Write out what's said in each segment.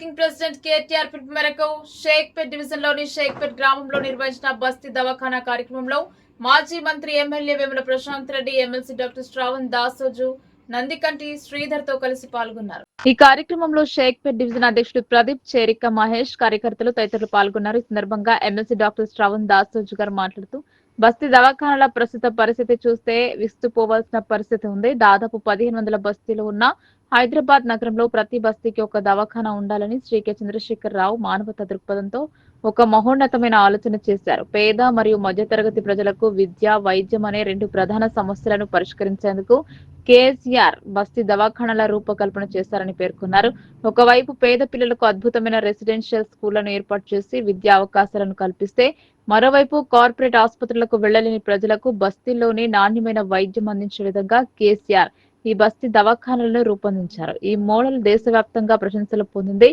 Working president KTR పిలుపు మేరకు షేక్పేట్ డివిజన్లోని షేక్పేట్ గ్రామంలో నిర్వహించిన బస్తీ దవాఖానా కార్యక్రమంలో మాజీ మంత్రి MLA Vemula Prashanth Reddy MLC doctor Sravan Dasoju Nandikanti శ్రీధర్తో కలిసి పాల్గొన్నారు. ఈ కార్యక్రమంలో షేక్పేట్ డివిజన్ అధ్యక్షుడు ప్రదీప్ చేరిక మహేష్ కార్యకర్తలు తదితరులు పాల్గొన్నారు. ఈ సందర్భంగా ఎమ్మెల్సీ డాక్టర్ శ్రావణ్ దాసోజు గారు మాట్లాడుతూ బస్తీ దవాఖానాల ప్రస్తుత పరిస్థితి చూస్తే విస్తుపోవాల్సిన పరిస్థితి ఉంది. దాదాపు పదిహేను వందల బస్తీలు ఉన్న హైదరాబాద్ నగరంలో ప్రతి బస్తీకి ఒక దవాఖానా ఉండాలని శ్రీ కె. చంద్రశేఖర్ రావు మానవత దృక్పథంతో ఒక మహోన్నతమైన ఆలోచన చేశారు. పేద మరియు మధ్యతరగతి ప్రజలకు విద్య వైద్యం అనే రెండు ప్రధాన సమస్యలను పరిష్కరించేందుకు కేసీఆర్ బస్తీ దవాఖానాల రూపకల్పన చేశారని పేర్కొన్నారు. ఒకవైపు పేద పిల్లలకు అద్భుతమైన రెసిడెన్షియల్ స్కూళ్ళను ఏర్పాటు చేసి విద్యా అవకాశాలను కల్పిస్తే మరోవైపు కార్పొరేట్ ఆసుపత్రులకు వెళ్ళలేని ప్రజలకు బస్తీల్లోనే నాణ్యమైన వైద్యం అందించే విధంగా కేసీఆర్ ఈ బస్తీ దవాఖానలను రూపొందించారు. ఈ మోడల్ దేశవ్యాప్తంగా ప్రశంసలు పొందింది.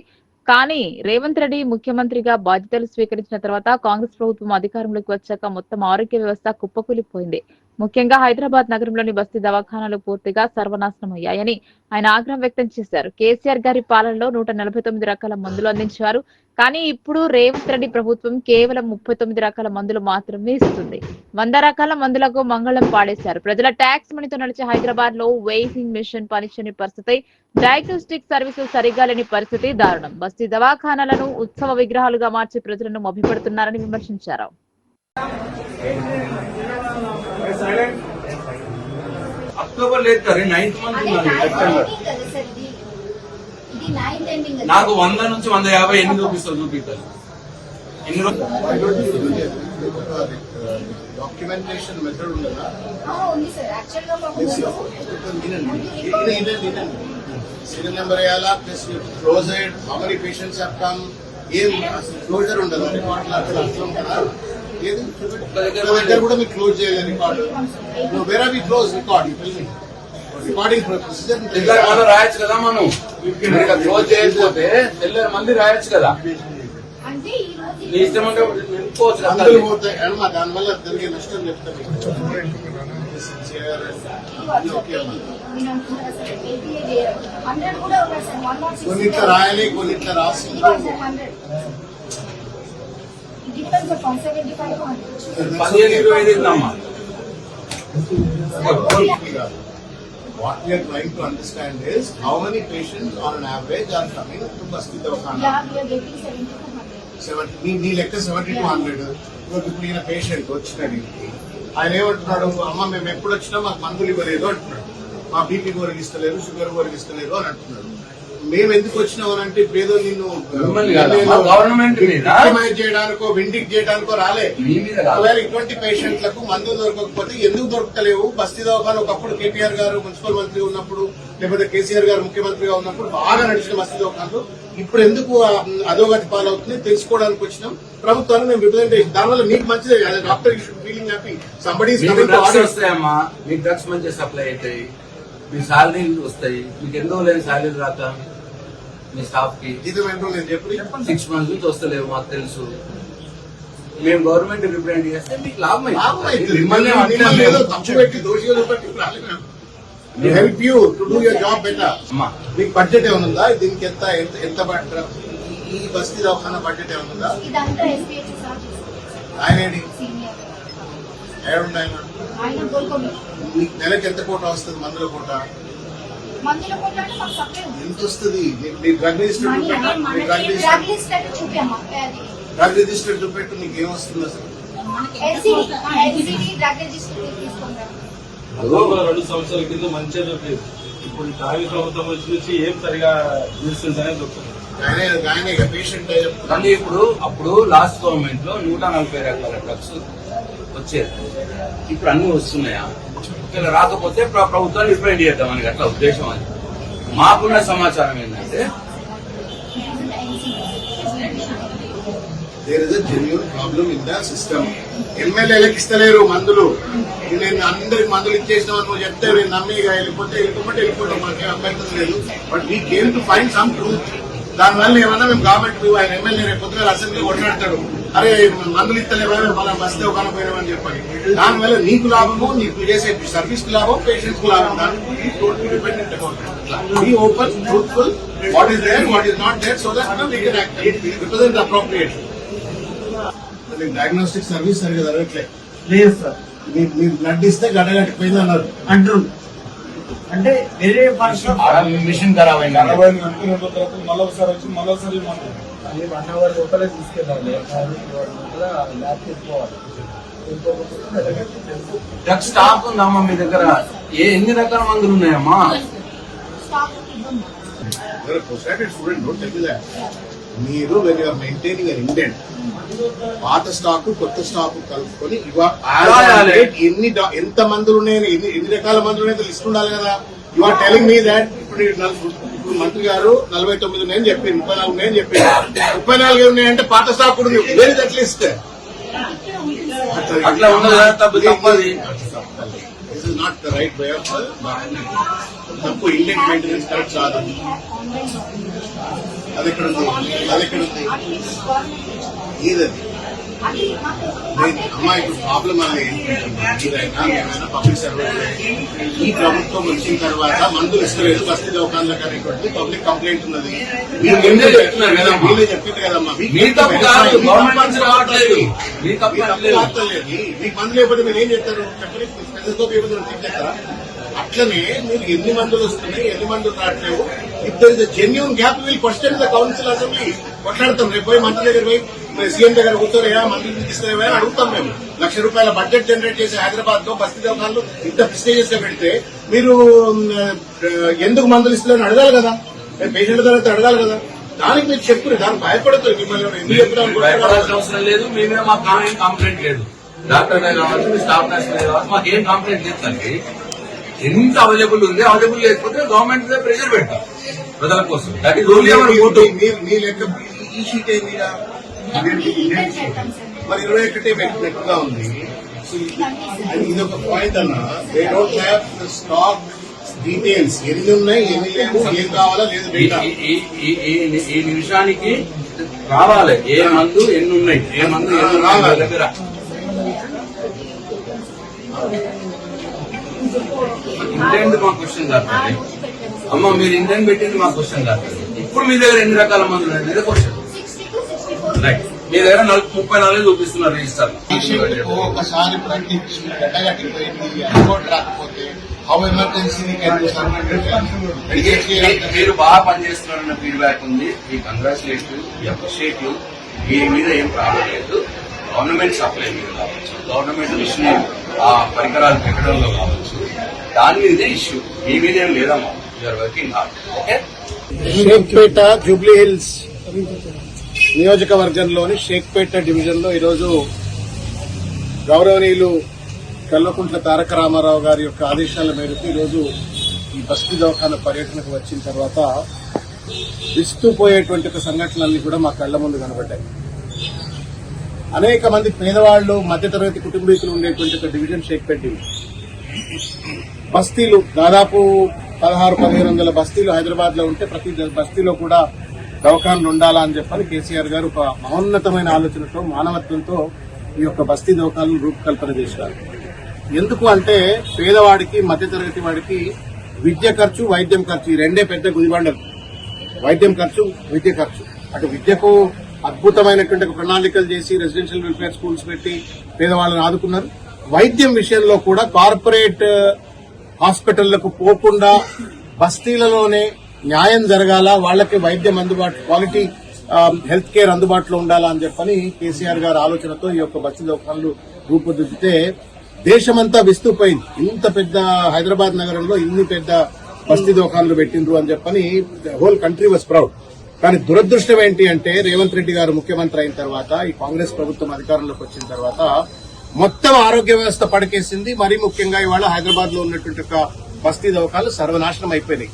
కానీ రేవంత్ రెడ్డి ముఖ్యమంత్రిగా బాధ్యతలు స్వీకరించిన తర్వాత కాంగ్రెస్ ప్రభుత్వం అధికారంలోకి వచ్చాక మొత్తం ఆరోగ్య వ్యవస్థ కుప్పకూలిపోయింది. ముఖ్యంగా హైదరాబాద్ నగరంలోని బస్తీ దవాఖానాలు పూర్తిగా సర్వనాశనం అయ్యాయని ఆయన ఆగ్రహం వ్యక్తం చేశారు. కేసీఆర్ గారి పాలనలో నూట నలభై తొమ్మిది రకాల మందులు అందించారు. కానీ ఇప్పుడు రేవంత్ రెడ్డి ప్రభుత్వం కేవలం ముప్పై తొమ్మిది రకాల మందులు మాత్రమే ఇస్తుంది. వంద రకాల మందులకు మంగళం పాడేశారు. ప్రజల ట్యాక్స్ మనీతో నడిచే హైదరాబాద్లో వెయిటింగ్ మిషన్ పనిచేయని పరిస్థితి డయాగ్నోస్టిక్ సర్వీసులు సరిగా లేని పరిస్థితి దారుణం. బస్తీ దవాఖానాలను ఉత్సవ విగ్రహాలుగా మార్చి ప్రజలను మభ్యపెడుతున్నారని విమర్శించారు. అక్టోబర్ లేదు కదా నైన్త్ మంత్ కదా కదా. నాకు వంద నుంచి వంద యాభై ఎన్ని చూపిస్తుంది చూపిస్తారు ఎన్ని? డాక్యుమెంటేషన్ మెథడ్ ఉండదా సీరియల్ నెంబర్ వేయాలా plus close how many patients have come ఏం క్లోజర్ ఉండదు. ఉంటుందా ఏది ఒక దగ్గర కూడా మీకు క్లోజ్ చేయలేదు record where are we close record recording procedure మళ్ళీ రాయొచ్చు కదా మనం? క్లోజ్ చేయకపోతే తెల్లారి మళ్ళీ రాయొచ్చు కదా? అంటే ఈ రోజు నీ ఇష్టం అంటే నింపుకోవచ్చు కదా అందరూ పోతాయి అమ్మా దానివల్ల జరిగే నష్టం చెప్తాను. కొన్నిట్ల రాయాలి కొన్నిట్ల రాసి hundred depends on seventy five hundred పదిహేను ఇరవై ఐదు What we are trying to understand is how many patients on an average are coming to Basti Dawkhana. We're getting seventy two hundred Seventy, నీ నీ లెక్క సెవెంటీ టు హండ్రెడ్ ఇప్పుడు ఈయన patient వచ్చినాడు ఆయన ఏమంటున్నాడు? అమ్మ మేము ఎప్పుడు వచ్చినా మాకు మందులు ఇవ్వలేదు అంటున్నాడు. మా బీపీ గోరికి ఇస్తలేరు షుగర్ గోరికి ఇస్తలేరు అని అంటున్నాడు. మేము ఎందుకు వచ్చినాం అంటే ఏదో నిన్ను గవర్నమెంట్ చేయడానికో విండిక్ చేయడానికో రాలే. ఒకవేళ ఇటువంటి పేషెంట్లకు మందులు దొరకకపోతే ఎందుకు దొరకలేవు? బస్తీ దవాఖాన ఒకప్పుడు కేటీఆర్ గారు మున్సిపల్ మంత్రి ఉన్నప్పుడు లేకపోతే కేసీఆర్ గారు ముఖ్యమంత్రిగా ఉన్నప్పుడు బాగా నడిచిన బస్తీ దవాఖానలు. ఇప్పుడు ఎందుకు అధోగతి పాలవుతుంది? తెలుసుకోవడానికి వచ్చినాం. ప్రభుత్వాన్ని మేము రిప్రజెంటేషన్ దానివల్ల మీకు మంచిదే. Doctor feeling happy. సంబడి మీకు డ్రగ్స్ వస్తాయమ్మా. మీకు డ్రగ్స్ మంచిగా సప్లై అవుతాయి. మీ శాలరీలు వస్తాయి. మీకు ఎందుకు లేని శాలరీ రాక? మీ స్టాఫ్కి జీతం ఏంటో నేను చెప్పి సిక్స్ మంత్స్ నుంచి వస్తలేవు మాకు తెలుసు. మేము గవర్నమెంట్ రిప్రజెంట్ చేస్తే మీకు లాభం help you to do your job better అమ్మా. మీకు బడ్జెట్ ఏమైనా ఉందా? దీనికి ఎంత ఎంత ఈ బస్తీ దవాఖాన బడ్జెట్ ఏమైనా ఉందా? ఇదంతా ఎస్పీహెచ్ సార్ ఆయన కోరుకోండి మీకు నెలకి ఎంత కోట వస్తుంది? మందుల కోట? ఎంత వస్తుంది డ్రగ్ రిజిస్టర్ డ్రగ్ రిజిస్టర్ చూపెట్టు నీకు ఏం వస్తుంది? అసలు గతంలో రెండు సంవత్సరాల కింద మంచిగా దొరికేది ఇప్పుడు కాంగ్రెస్ ప్రభుత్వం వచ్చి ఏం సరిగా అనేది ఆయన పేషెంట్ కానీ ఇప్పుడు అప్పుడు లాస్ట్ గవర్నమెంట్లో నూట నలభై రకాల డ్రగ్స్ వచ్చేది ఇప్పుడు అన్ని వస్తున్నాయా? ఒకవేళ రాకపోతే ప్రభుత్వాన్ని రిప్రజెంట్ చేద్దాం మనకి అట్లా ఉద్దేశం అది. మాకున్న సమాచారం ఏంటంటే there is a genuine problem in the system ఎమ్మెల్యేలకు ఇస్తలేరు మందులు. నేను అందరికి మందులు ఇచ్చేసిన నువ్వు చెప్తే నేను నమ్మి ఇక వెళ్ళిపోతే వెళ్ళిపోతే వెళ్ళిపోతాం. మాకేం అభ్యర్థం లేదు. But we came to find some truth దానివల్ల ఏమన్నా మేము నువ్వు ఆయన ఎమ్మెల్యే రేపు పొద్దున అసెంబ్లీ కొట్లాడతాడు. అరే మనం ఇస్తలేవా మనం బస్తే ఒక పోయినామని చెప్పని. దానివల్ల నీకు లాభము నీకు చేసే సర్వీస్కు లాభం పేషెంట్స్కు లాభం. దానికి total dependent account is there, what is not there, so that we can act, represent appropriately. మీకు డయాగ్నోస్టిక్ సర్వీస్ సరిగా జరగట్లేదు లేదు సార్ మీరు బ్లడ్ ఇస్తే గడగట్టిపోయింది అన్నారు. అంటారు అంటే వేరే భాష మిషన్ ఖరాబ్ అయింది. అరవై ఉన్న తర్వాత మళ్ళీ ఒకసారి వచ్చి మళ్ళీ ఒకసారి ఇవ్వమంటారు. అది వన్ అవర్ లోపలే తీసుకెళ్ళాలి. ల్యాబ్ తీసుకోవాలి డ్రగ్ స్టాక్ ఉందమ్మా మీ దగ్గర. ఏ ఎన్ని రకాల మందులు ఉన్నాయమ్మా? స్టూడెంట్ మీరు when you're maintaining an indent పాత స్టాక్ కొత్త స్టాక్ కలుపుకొని ఎన్ని ఎంత మందులు ఉన్నాయని ఎన్ని ఎన్ని రకాల మందులు ఉన్నాయో లిస్ట్ ఉండాలి కదా. You are telling me that ఇప్పుడు ఇప్పుడు మంత్రి గారు నలభై తొమ్మిది ఉన్నాయని చెప్పి ముప్పై నాలుగు ఉన్నాయని చెప్పి ముప్పై నాలుగు ఉన్నాయంటే పాత స్టాక్ ఉంది. వేరే దట్ లిస్ట్ అట్లా ఉండదు కదా, తప్పు తప్పది. This is not the right way of తప్పు ఇండియన్ మెయింటెనెన్స్ కరెక్ట్ కాదు. అది ఎక్కడ ఉంది అది ఎక్కడ ఉంది ఏదది? అది మాకు నేను అమ్మా ఇప్పుడు ప్రాబ్లం అనేది మీరైనా మేమైనా పబ్లిక్ సర్వెంట్ ఈ ప్రభుత్వం వచ్చిన తర్వాత మందులు ఇస్తలేదు. బస్తీ దోకాన్లకు అనేటువంటి పబ్లిక్ కంప్లైంట్ ఉన్నది. మీరు చెప్తున్నారు కదమ్మా. మీరే చెప్పింది కదమ్మా. మీకు కాదు. మందు లేకపోతే మీరు ఏం చేస్తారు? చెప్పండి. చేస్తారా అట్లనే మీరు ఎన్ని మందులు వస్తున్నాయి? ఎన్ని మందులు రావట్లేవు? If there is genuine gap will question the council assembly కొట్లాడతాం రేపు పోయి మంత్రి దగ్గర పోయి సీఎం దగ్గర కూర్చోరయా మంత్రులు ఇస్తారేవా అని అడుగుతాం మేము. లక్ష రూపాయల బడ్జెట్ జనరేట్ చేసి హైదరాబాద్లో బస్తీ దోకాన్లు ఇంత ప్రిస్టేజియస్గా పెడితే మీరు మ్, ఎందుకు మందులు ఇస్తున్నారని అడగాలి కదా. పేషెంట్ తర్వాత అడగాలి కదా. దానికి మీరు చెప్పురు దానికి భయపడతారు మిమ్మల్ని భయపడాల్సిన అవసరం లేదు. మేమే మాకు ఏం కంప్లైంట్ లేదు. డాక్టర్ కావచ్చు మీ స్టాఫ్ నర్స్ కావచ్చు మాకు ఏం కంప్లైంట్ లేదండి ఎంత అవైలబుల్ ఉంది అవైలబుల్ లేకపోతే గవర్నమెంట్ ప్రెషర్ పెడతాం. ప్రజల కోసం. That is only our vote మీరు మీ లెక్క ఈ షీట్ మరి ఇరవై ఒకటే పెట్టినట్టుగా ఉంది. సో ఇది- ఒక పాయింట్ అన్న. They don't have stock details ఎన్ని ఉన్నాయి ఎన్ని లేవు ఏం కావాలా లేదు డేటా ఈ నిమిషానికి రావాలి. ఏ మందు ఎన్ని ఉన్నాయి? ఏ మందు మన దగ్గర. ఇంటెంట్ మా క్వశ్చన్ కాదు అమ్మ మీరు ఇంటెంట్ పెట్టింది మా క్వశ్చన్ కాదు. ఇప్పుడు మీ దగ్గర ఎన్ని రకాల మందులు ఇదే క్వశ్చన్ రైట్ మీ దగ్గర నలుగు ముప్పై నాలుగు చూపిస్తున్నారు రిజిస్టర్. ఒకసారి మీరు బాగా పనిచేస్తున్నారన్న ఫీడ్బ్యాక్ ఉంది. మీ కంగ్రాచులేషన్ మీ అప్రిషియేట్ యూ మీ మీద ఏం ప్రాబ్లం లేదు. గవర్నమెంట్ సప్లై మీద కావచ్చు గవర్నమెంట్ మిషన్ ఆ పరికరాలు పెట్టడంలో కావచ్చు. దాని మీదే ఇష్యూ మీ మీద ఏం లేదమ్మా షేక్పేట జూబ్లీ హిల్స్ నియోజకవర్గంలోని షేక్పేట డివిజన్లో ఈరోజు గౌరవనీయులు కల్వకుంట్ల తారక రామారావు గారి యొక్క ఆదేశాల మేరకు ఈరోజు ఈ బస్తీ దవాఖాన పర్యటనకు వచ్చిన తర్వాత విస్తుపోయేటువంటి ఒక సంఘటనలన్నీ కూడా మా కళ్ళ ముందు కనబడ్డాయి. అనేక మంది పేదవాళ్ళు మధ్యతరగతి కుటుంబీకులు ఉండేటువంటి ఒక డివిజన్ షేక్పేట డివిజన్. బస్తీలు దాదాపు పదహారు పదిహేను వందల బస్తీలు హైదరాబాద్లో ఉంటే ప్రతి బస్తీలో కూడా దవాఖానలు ఉండాలా అని చెప్పని కేసీఆర్ గారు ఒక మహోన్నతమైన ఆలోచనతో మానవత్వంతో ఈ యొక్క బస్తీ దవాఖాలను రూపకల్పన చేశారు. ఎందుకు అంటే పేదవాడికి మధ్యతరగతి వాడికి విద్య ఖర్చు వైద్యం ఖర్చు ఈ రెండే పెద్ద గుదిబండలు వైద్యం ఖర్చు విద్య ఖర్చు. అటు విద్యకు అద్భుతమైనటువంటి ప్రణాళికలు చేసి రెసిడెన్షియల్ వెల్ఫేర్ స్కూల్స్ పెట్టి పేదవాళ్ళని ఆదుకున్నారు. వైద్యం విషయంలో కూడా కార్పొరేట్ హాస్పిటళ్ళకు పోకుండా బస్తీలలోనే న్యాయం జరగాల వాళ్ళకి వైద్యం అందుబాటు క్వాలిటీ హెల్త్ కేర్ అందుబాటులో ఉండాలా అని చెప్పని కేసీఆర్ గారి ఆలోచనతో ఈ యొక్క బస్తీ దోకాన్లు రూపుదిద్దితే దేశమంతా విస్తుపోయింది. ఇంత పెద్ద హైదరాబాద్ నగరంలో ఇన్ని పెద్ద బస్తీ దోకాన్లు పెట్టిండ్రు అని చెప్పని హోల్ కంట్రీ వాజ్ ప్రౌడ్. కానీ దురదృష్టం ఏంటి అంటే రేవంత్ రెడ్డి గారు ముఖ్యమంత్రి అయిన తర్వాత ఈ కాంగ్రెస్ ప్రభుత్వం అధికారంలోకి వచ్చిన తర్వాత మొత్తం ఆరోగ్య వ్యవస్థ పడకేసింది. మరీ ముఖ్యంగా ఇవాళ హైదరాబాద్లో ఉన్నటువంటి ఒక బస్తీ దవాఖాలు సర్వనాశనం అయిపోయినాయి.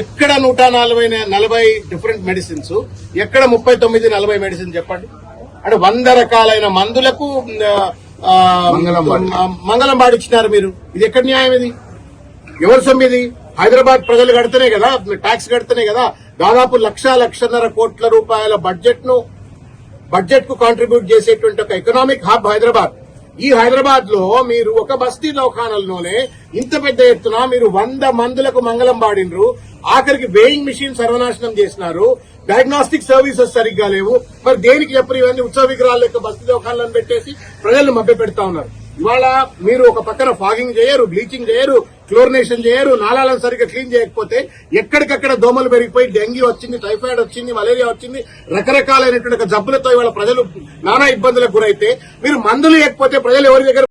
ఎక్కడ నూట నలభై నలభై డిఫరెంట్ మెడిసిన్స్ ఎక్కడ ముప్పై తొమ్మిది నలభై మెడిసిన్ చెప్పండి? అంటే వంద రకాలైన మందులకు మంగళం పాడిచ్చినారు మీరు. ఇది ఎక్కడ న్యాయం ఇది? ఎవరి సొమ్ము ఇది? హైదరాబాద్ ప్రజలు కడితేనే కదా ట్యాక్స్ కడితేనే కదా. దాదాపు లక్ష లక్షన్నర కోట్ల రూపాయల బడ్జెట్ను బడ్జెట్కు కాంట్రిబ్యూట్ చేసేటువంటి ఒక ఎకనామిక్ హబ్ హైదరాబాద్. ఈ హైదరాబాద్లో మీరు ఒక బస్తీ దవాఖానల్లోనే ఇంత పెద్ద ఎత్తున మీరు వంద మందులకు మంగళం పాడినరు ఆఖరికి వేయింగ్ మిషన్ సర్వనాశనం చేసినారు. డయాగ్నోస్టిక్ సర్వీసెస్ సరిగ్గా లేవు. మరి దేనికి చెప్పరు ఇవన్నీ ఉత్సవ విగ్రహాల యొక్క బస్తీ దవాఖానాలను పెట్టేసి ప్రజలను మభ్య పెడతా ఉన్నారు? ఇవాళ మీరు ఒక పక్కన ఫాగింగ్ చేయరు బ్లీచింగ్ చేయరు. క్లోరినేషన్ చేయరు నాళాలను సరిగ్గా క్లీన్ చేయకపోతే ఎక్కడికక్కడ దోమలు పెరిగిపోయి డెంగ్యూ వచ్చింది టైఫాయిడ్ వచ్చింది మలేరియా వచ్చింది రకరకాలైనటువంటి జబ్బులతో ఇవాళ ప్రజలు నానా ఇబ్బందులకు గురైతే మీరు మందులు లేకపోతే ప్రజలు ఎవరి దగ్గర